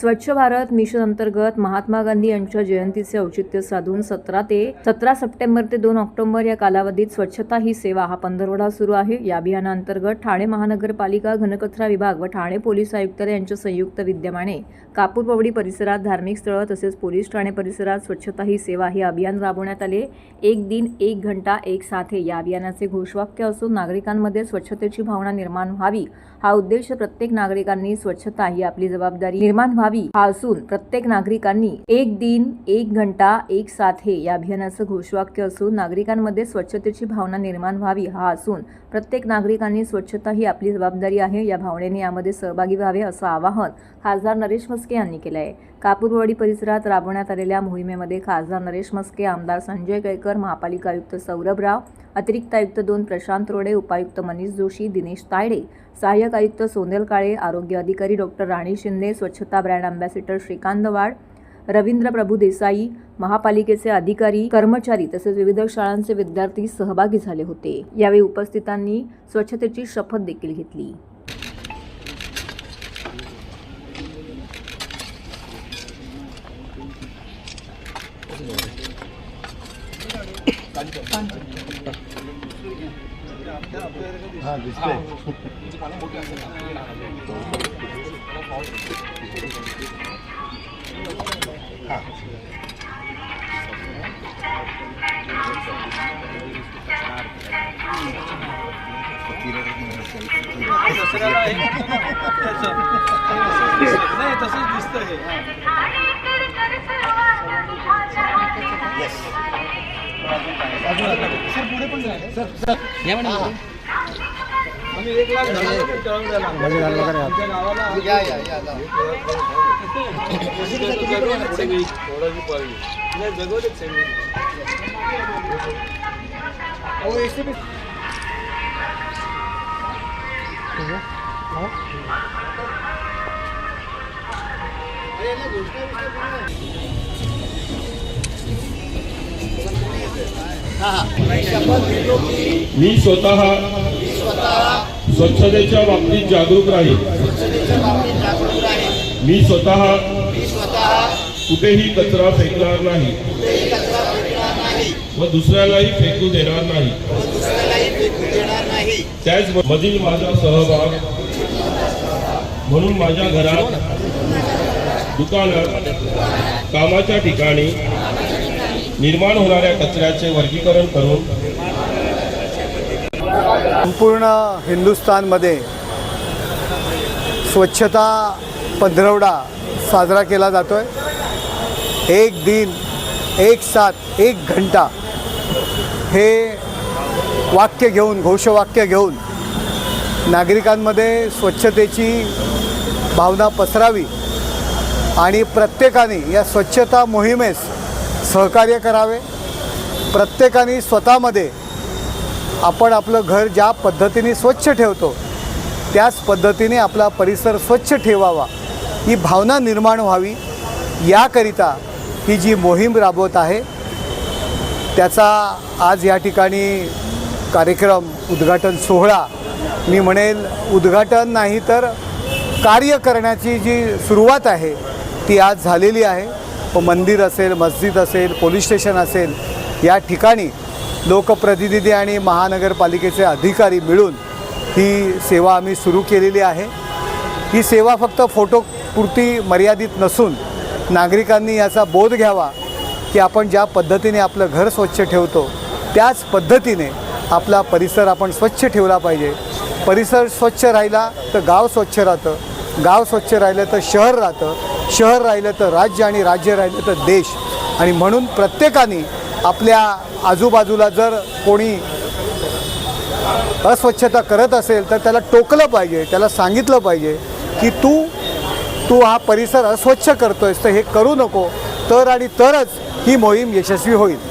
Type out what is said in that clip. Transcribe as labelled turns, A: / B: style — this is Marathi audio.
A: स्वच्छ भारत मिशन अंतर्गत महात्मा गांधी यांच्या जयंतीचे औचित्य साधून सतरा ते सतरा सप्टेंबर ते दोन ऑक्टोबर या कालावधीत स्वच्छता ही सेवा हा पंधरवडा सुरू आहे. या अभियानांतर्गत ठाणे महानगरपालिका घनकचरा विभाग व ठाणे पोलीस आयुक्तालय यांच्या संयुक्त विद्यमाने कापूरपवडी परिसरात धार्मिक स्थळं तसेच पोलीस ठाणे परिसरात स्वच्छता ही सेवा हे अभियान राबवण्यात आले. एक दिन एक घंटा एक साथे या अभियानाचे घोषवाक्य असून नागरिकांमध्ये स्वच्छतेची भावना निर्माण व्हावी हा उद्देश प्रत्येक नागरिकांनी स्वच्छता ही आपली जबाबदारी निर्माण व्हावी. हा असून प्रत्येक नागरिकांनी एक दिन एक घंटा एक साथ हे या अभियानाचं घोषवाक्य असून नागरिकांमध्ये स्वच्छतेची भावना निर्माण व्हावी. हा असून प्रत्येक नागरिकांनी स्वच्छता ही आपली जबाबदारी आहे. या भावनेने यामध्ये सहभागी व्हावे असं आवाहन खासदार नरेश मस्के यांनी केलं आहे कापूरवाडी परिसरात राबवण्यात आलेल्या मोहिमेमध्ये खासदार नरेश मस्के आमदार संजय केळकर महापालिका आयुक्त सौरभ राव अतिरिक्त आयुक्त दोन प्रशांत रोडे उपायुक्त मनीष जोशी दिनेश तायडे सहाय्यक आयुक्त सोनेल काळे आरोग्य अधिकारी डॉक्टर राणी शिंदे स्वच्छता ब्रँड अँबॅसिडर श्रीकांत वाड रवींद्र प्रभू देसाई महापालिकेचे अधिकारी कर्मचारी तसेच विविध शाळांचे विद्यार्थी सहभागी झाले होते यावेळी उपस्थितांनी स्वच्छतेची शपथ देखील घेतली
B: Thank you. नाही तसंच दिसतंय सर पुढे पण सर
C: मी स्वतः स्वच्छतेच्या बाबतीत जागरूक राहील मी स्वतः कुठेही कचरा फेकणार नाही. व दुसऱ्यालाही फेकू देणार नाही. त्याच मधील माझा सहभाग म्हणून माझ्या घरात दुकानात कामाच्या ठिकाणी निर्माण होणाऱ्या कचऱ्याचे वर्गीकरण करून
D: संपूर्ण हिंदुस्थानमध्ये स्वच्छता पंधरवडा साजरा केला जातो आहे एक दिन एक सात एक घंटा हे वाक्य घेऊन घोषवाक्य घेऊन नागरिकांमध्ये स्वच्छतेची भावना पसरावी आणि प्रत्येकाने या स्वच्छता मोहिमेस सहकार्य करावे. प्रत्येकाने स्वतःमध्ये आपण आपलं घर ज्या पद्धतीने स्वच्छ ठेवतो त्याच पद्धतीने आपला परिसर स्वच्छ ठेवावा. ही भावना निर्माण व्हावी. याकरिता ही जी मोहीम राबवत आहे त्याचा आज या ठिकाणी कार्यक्रम उद्घाटन सोहळा. मी म्हणेल उद्घाटन नाही तर कार्य करण्याची जी सुरुवात आहे ती आज झालेली आहे. मंदिर असेल मस्जिद असेल पोलीस स्टेशन असेल या ठिकाणी लोकप्रतिनिधी आणि महानगरपालिकेचे अधिकारी मिळून ही सेवा आम्ही सुरू केलेली आहे. ही सेवा फक्त फोटोपुरती मर्यादित नसून नागरिकांनी याचा बोध घ्यावा की आपण ज्या पद्धतीने आपलं घर स्वच्छ ठेवतो त्याच पद्धतीने आपला परिसर आपण स्वच्छ ठेवला पाहिजे. परिसर स्वच्छ राहिला तर गाव स्वच्छ राहतं गाव स्वच्छ राहिलं तर शहर राहतं. शहर राहिलं तर राज्य आणि राज्य राहिलं तर देश. आणि म्हणून प्रत्येकाने आपल्या आजूबाजूला जर कोणी अस्वच्छता करत असेल तर त्याला टोकलं पाहिजे त्याला सांगितलं पाहिजे की तू तू हा परिसर अस्वच्छ करतोयस तर हे करू नको. तर आणि तरच ही मोहीम यशस्वी होईल.